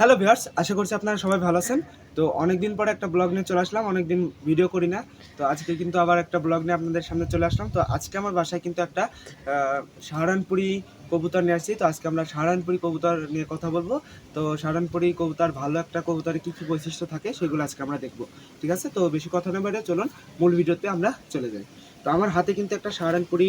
Hello viewers আশা করছি আপনারা সবাই ভালো আছেন। তো অনেকদিন পরে একটা ব্লগ নিয়ে চলে আসলাম, অনেকদিন ভিডিও করি না। তো আজকে কিন্তু আবার একটা ব্লগ নিয়ে আপনাদের সামনে চলে আসলাম। তো আজকে আমার বাসায় কিন্তু একটা সাহারানপুরি কবুতর নিয়ে আসছি। তো আজকে আমরা সাহারানপুরি কবুতর নিয়ে কথা বলব। তো সাহারানপুরি কবুতর ভালো একটা কবুতরের কী কী বৈশিষ্ট্য থাকে সেগুলো আজকে আমরা দেখব। ঠিক আছে? তো বেশি কথা না বেড়ে চলুন, মূল ভিডিওতে আমরা চলে যাই। তো আমার হাতে কিন্তু একটা সাহারানপুরি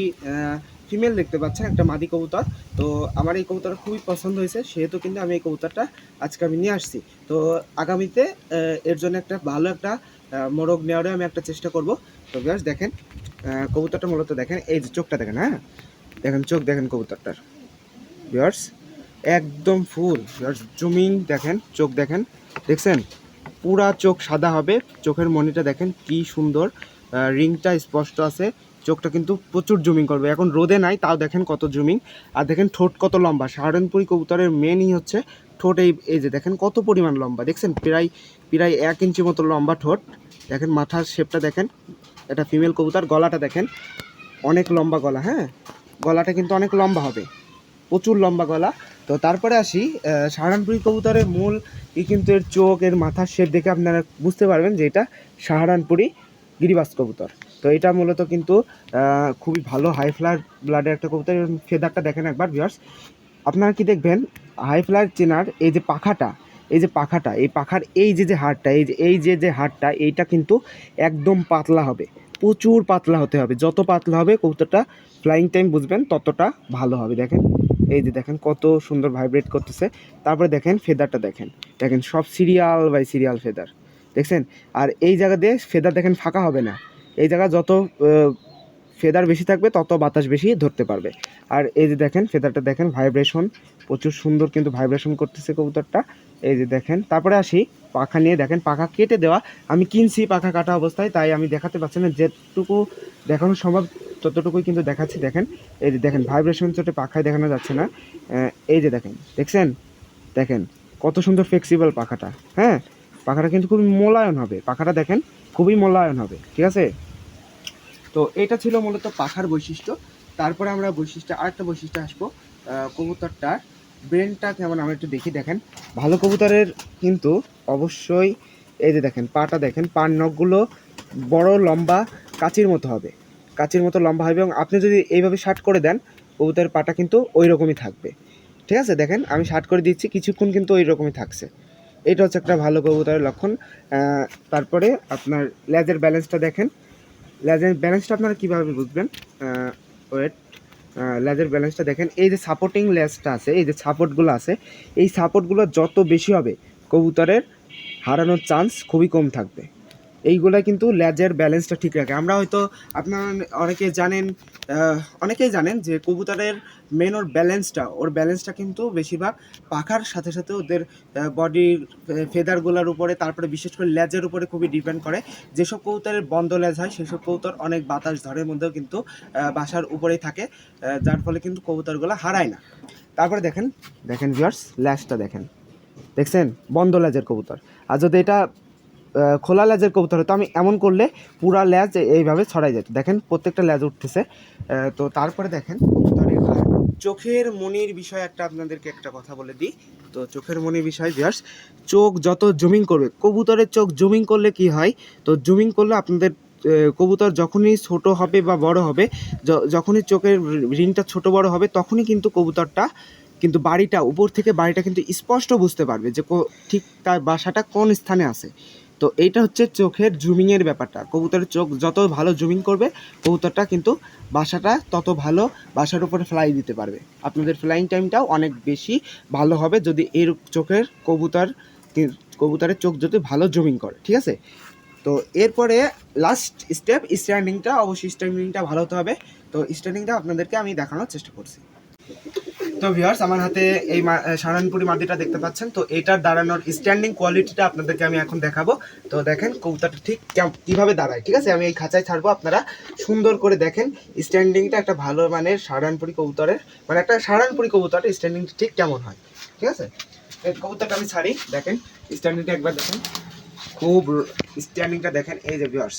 ফিমেল দেখতে পাচ্ছেন, একটা মাদি কবুতর। তো আমার এই কবুতর খুবই পছন্দ হয়েছে, সেহেতু কিন্তু আমি এই কবুতরটা আজকে আমি নিয়ে আসছি। তো আগামীতে এর জন্য একটা ভালো একটা মোরগ নেওয়ারও আমি একটা চেষ্টা করব। তো ব্যাস দেখেন কবুতরটা মূলত দেখেন, এই যে চোখটা দেখেন হ্যাঁ? দেখেন, চোখ দেখেন কবুতরটার। বিয়ার্স একদম ফুল বিয়ার্স জুমিং দেখেন, চোখ দেখেন। দেখছেন? পুরা চোখ সাদা হবে, চোখের মনিটা দেখেন, কি সুন্দর। রিংটা স্পষ্ট আছে চোখটা কিন্তু প্রচুর জুমিং করবে। এখন রোদে নাই, তাও দেখেন কত জুমিং। আর দেখেন ঠোঁট কত লম্বা। সাহারানপুরি কবুতরের মেনই হচ্ছে ঠোঁট এই এই যে দেখেন কত পরিমাণ লম্বা। দেখছেন? প্রায় প্রায় এক ইঞ্চি মতো লম্বা ঠোঁট। দেখেন মাথার শেপটা দেখেন। এটা ফিমেল কবুতর, গলাটা দেখেন অনেক লম্বা গলা হ্যাঁ? গলাটা কিন্তু অনেক লম্বা হবে। প্রচুর লম্বা গলা। তো তারপরে আসি সাহারানপুরি কবুতরের মূল ই কিন্তু এর চোখ, এর মাথার শেপ দেখে আপনারা বুঝতে পারবেন যে এটা সাহারানপুরি গিরিবাস কবুতর। তো এটা মূলত কিন্তু খুবই ভালো হাই ফ্লার ব্লাডের একটা কবুতর এবং ফেদারটা দেখেন একবার ভিউয়ার্স আপনারা কি দেখবেন হাই ফ্লার চেনার এই যে পাখাটা, এই যে পাখাটা, এই পাখার এই যে যে হাড়টা, এই যে এই যে যে হাড়টা, এইটা কিন্তু একদম পাতলা হবে। প্রচুর পাতলা হতে হবে। যত পাতলা হবে কবুতরটা ফ্লাইং টাইম বুঝবেন, ততটা ভালো হবে। দেখেন, এই যে দেখেন কত সুন্দর ভাইব্রেট করতেছে। তারপরে দেখেন ফেদারটা দেখেন। দেখেন সব সিরিয়াল বাই সিরিয়াল ফেদার দেখছেন? আর এই জায়গা দিয়ে ফেদার দেখেন ফাঁকা হবে না। এই জায়গা যত ফেদার বেশি থাকবে, তত বাতাস বেশি ধরতে পারবে। আর এই যে দেখেন ফেদারটা দেখেন ভাইব্রেশন প্রচুর সুন্দর কিন্তু ভাইব্রেশন করতেছে কবুতরটা। এই যে দেখেন, তারপরে আসি পাখা নিয়ে। দেখেন, পাখা কেটে দেওয়া। আমি কিনছি পাখা কাটা অবস্থায়, তাই আমি দেখাতে পারছি না। যেটুকু দেখানো সম্ভব, ততটুকুই কিন্তু দেখাচ্ছি। দেখেন, এই যে দেখেন ভাইব্রেশন চোটে পাখায় দেখানো যাচ্ছে না। এই যে দেখেন, দেখছেন? দেখেন, কত সুন্দর ফ্লেক্সিবল পাখাটা। হ্যাঁ পাখাটা কিন্তু খুবই মোলায়ন হবে। পাখাটা দেখেন, খুবই মোলায়ন হবে। ঠিক আছে? তো এটা ছিল মূলত পাখার বৈশিষ্ট্য। তারপরে আমরা বৈশিষ্ট্য আরেকটা বৈশিষ্ট্য আসব কবুতরটার ব্রেনটা কেমন আমরা একটু দেখি, দেখেন। ভালো কবুতরের কিন্তু অবশ্যই এই যে দেখেন, পাটা দেখেন, পার নখগুলো বড়, লম্বা, কাচির মতো হবে। কাচির মতো লম্বা হবে এবং আপনি যদি এইভাবে শার্ট করে দেন, কবুতরের পাটা কিন্তু ওই রকমই থাকবে। ঠিক আছে, দেখেন, আমি শার্ট করে দিচ্ছি, কিছুক্ষণ কিন্তু ওই রকমই থাকছে। এটা হচ্ছে একটা ভালো কবুতরের লক্ষণ। তারপরে আপনার লেজের ব্যালেন্সটা দেখেন। লেজের ব্যালেন্সটা আপনারা কীভাবে বুঝবেন? ওয়েট লেজার ব্যালেন্সটা দেখেন। এই যে সাপোর্টিং লেজটা আছে, এই যে সাপোর্টগুলো আছে, এই সাপোর্টগুলো যত বেশি হবে, কবুতরের হারানোর চান্স খুবই কম থাকবে। এইগুলা কিন্তু লেজের ব্যালেন্সটা ঠিক রাখে। আমরা হয়তো আপনারা অনেকে জানেন অনেকেই জানেন যে কবুতরের মেন ওর ব্যালেন্সটা ওর ব্যালেন্সটা কিন্তু বেশিরভাগ পাখার সাথে সাথে ওদের বডির ফেদারগুলোর উপরে, তারপরে বিশেষ করে লেজের উপরে খুবই ডিপেন্ড করে। যেসব কবুতরের বন্ধ লেজ হয়, সেসব কবুতর অনেক বাতাস ধরের মধ্যেও কিন্তু বাসার উপরেই থাকে যার ফলে কিন্তু কবুতরগুলো হারায় না। তারপরে দেখেন দেখেন ভিউয়ার্স ল্যাজটা দেখেন। দেখছেন? বন্ধ লেজের কবুতর। আর যদি এটা খোলা লেজের কবুতর হতো আমি এমন করলে পুরা লেজ এইভাবে ছড়াই যেত। দেখেন, প্রত্যেকটা লেজ উঠতেছে। তো তারপরে দেখেন, কবুতরের চোখের মনির বিষয়ে একটা আপনাদেরকে একটা কথা বলে দিই। তো চোখের মনির বিষয় ভিউয়ার্স চোখ যত জুমিং করবে, কবুতরের চোখ জুমিং করলে কি হয়? তো জুমিং করলে আপনাদের কবুতর যখনই ছোট হবে বা বড় হবে যখনই চোখের রিংটা ছোট বড় হবে, তখনই কিন্তু কবুতরটা, কিন্তু বাড়িটা, উপর থেকে বাড়িটা কিন্তু স্পষ্ট বুঝতে পারবে যে ঠিক তার বাসাটা কোন স্থানে আছে। তো এইটা হচ্ছে চোখের জুমিংয়ের ব্যাপারটা। কবুতরের চোখ যত ভালো জুমিং করবে, কবুতরটা কিন্তু বাসাটা তত ভালো বাসার উপরে ফ্লাই দিতে পারবে। আপনাদের ফ্লাইং টাইমটাও অনেক বেশি ভালো হবে যদি এর চোখের কবুতর কবুতরের চোখ যদি ভালো জুমিং করে, ঠিক আছে? তো এরপরে লাস্ট স্টেপ স্ট্যান্ডিংটা অবশ্যই স্ট্যান্ডিংটা ভালো হতে হবে। তো স্ট্যান্ডিংটা আপনাদেরকে আমি দেখানোর চেষ্টা করছি। তো ভিউয়ার্স আমার হাতে এই সারানপুরি মাদিটা দেখতে পাচ্ছেন। তো এটার দাঁড়ানোর স্ট্যান্ডিং কোয়ালিটিটা আপনাদেরকে আমি এখন দেখাবো। তো দেখেন কবুতরটা ঠিক কীভাবে দাঁড়ায়, ঠিক আছে? আমি এই খাঁচায় ছাড়বো, আপনারা সুন্দর করে দেখেন স্ট্যান্ডিংটা একটা ভালো মানের সারানপুরি কবুতরের মানে একটা সারানপুরি কবুতরের স্ট্যান্ডিংটা ঠিক কেমন হয়, ঠিক আছে? কবুতরটা আমি ছাড়ি, দেখেন স্ট্যান্ডিংটা একবার দেখেন। খুব স্ট্যান্ডিংটা দেখেন, এই যে ভিউয়ার্স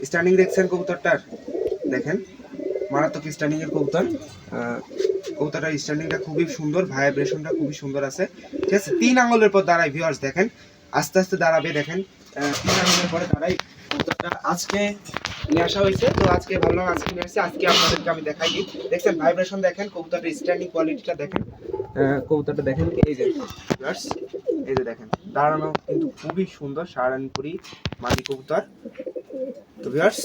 স্ট্যান্ডিং দেখছেন কবুতরটার? দেখেন, মারাত্মক স্ট্যান্ডিংয়ের কবুতর। আহ, কবুতরটার স্ট্যান্ডিংটা খুবই সুন্দর ভাইব্রেশনটা খুবই সুন্দর আছে। ঠিক আছে? তিন আঙ্গুলের পর দাঁড়ায় ভিউয়ার্স দেখেন। আস্তে আস্তে দাঁড়াবে দেখেন। তিন আঙ্গুলের পরে দাঁড়াই কবুতরটা আজকে নিয়ে আসা হয়েছে। তো আজকে ভাবলাম আজকে নিয়ে আসছে। আজকে আপনাদেরকে আমি দেখাই দিই। দেখছেন ভাইব্রেশন দেখেন কবুতরটার স্ট্যান্ডিং কোয়ালিটিটা দেখেন। কবুতরটা দেখেন। এই যে viewers, এই যে দেখেন। দাঁড়ানো কিন্তু খুবই সুন্দর সারানপুরি মাদি কবুতর। তো ভিউয়ার্স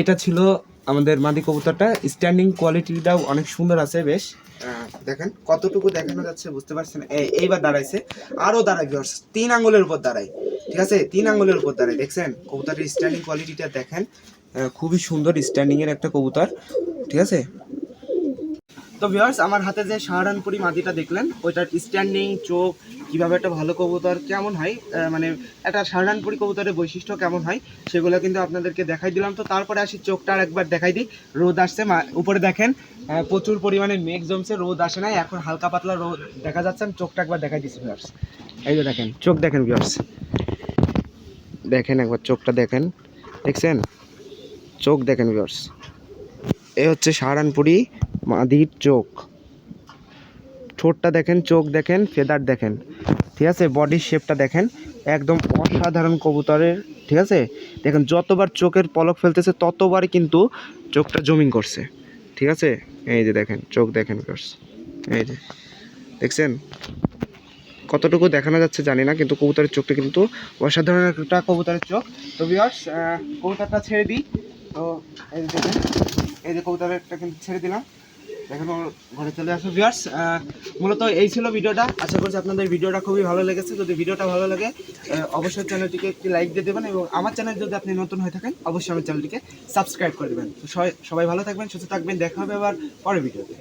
এটা ছিল আমাদের মাদি কবুতরটা স্ট্যান্ডিং কোয়ালিটিটাও অনেক সুন্দর আছে বেশ। দেখেন, কতটুকু দেখানো যাচ্ছে বুঝতে পারছেন? এই, এইবার দাঁড়াইছে। আরও দাঁড়ায় ভিউয়ার্স তিন আঙ্গুলের উপর দাঁড়ায়। ঠিক আছে? তিন আঙ্গুলের উপর দাঁড়ায়। দেখছেন? কবুতরের স্ট্যান্ডিং কোয়ালিটিটা দেখেন। খুবই সুন্দর স্ট্যান্ডিং এর একটা কবুতর। ঠিক আছে? তো ভিউয়ার্স আমার হাতে যে সাহারানপুরি মাদিটা দেখলেন, ওইটার স্ট্যান্ডিং চোখ কীভাবে একটা ভালো কবুতর কেমন হয় মানে একটা সাহারানপুরি কবুতরের বৈশিষ্ট্য কেমন হয়, সেগুলো কিন্তু আপনাদেরকে দেখাই দিলাম। তো তারপরে আসি চোখটা আর একবার দেখাই দিই। রোদ আসছে উপরে দেখেন প্রচুর পরিমাণে মেঘ জমছে, রোদ আসে নাই, এখন হালকা পাতলা রোদ দেখা যাচ্ছে, আমি চোখটা একবার দেখাই দিচ্ছি ভিউয়ার্স এই যে দেখেন, চোখ দেখেন ভিউয়ার্স দেখেন একবার, চোখটা দেখেন। দেখছেন? চোখ দেখেন ভিউয়ার্স এ হচ্ছে সাহারানপুরি মাদির চোখ। ঠোঁটটা দেখেন, চোখ দেখেন, ফেদার দেখেন। ঠিক আছে? বডির শেপটা দেখেন, একদম অসাধারণ কবুতরের, ঠিক আছে? দেখেন, যতবার চোখের পলক ফেলতেছে, ততবারই কিন্তু চোখটা জমিং করছে। ঠিক আছে? এই যে দেখেন, চোখ দেখেন। এই যে, দেখছেন? কতটুকু দেখানো যাচ্ছে জানি না, কিন্তু কবুতরের চোখটা কিন্তু অসাধারণ একটা কবুতরের চোখ। তো বিয়ার্স কবুতরটা ছেড়ে দিই। তো এই যে দেখেন, এই যে কবুতরেরটা কিন্তু ছেড়ে দিলাম। দেখেন ঘরে চলে আসো ভিউয়ার্স মূলত এই ছিল ভিডিওটা। আশা করছি আপনাদের ভিডিওটা খুবই ভালো লেগেছে। যদি ভিডিওটা ভালো লাগে অবশ্যই চ্যানেলটিকে একটি লাইক দিয়ে দেবেন এবং আমার চ্যানেল যদি আপনি নতুন হয়ে থাকেন, অবশ্যই আমার চ্যানেলটিকে সাবস্ক্রাইব করে দেবেন। সবাই ভালো থাকবেন, সুস্থ থাকবেন। দেখা হবে আবার পরের ভিডিওতে।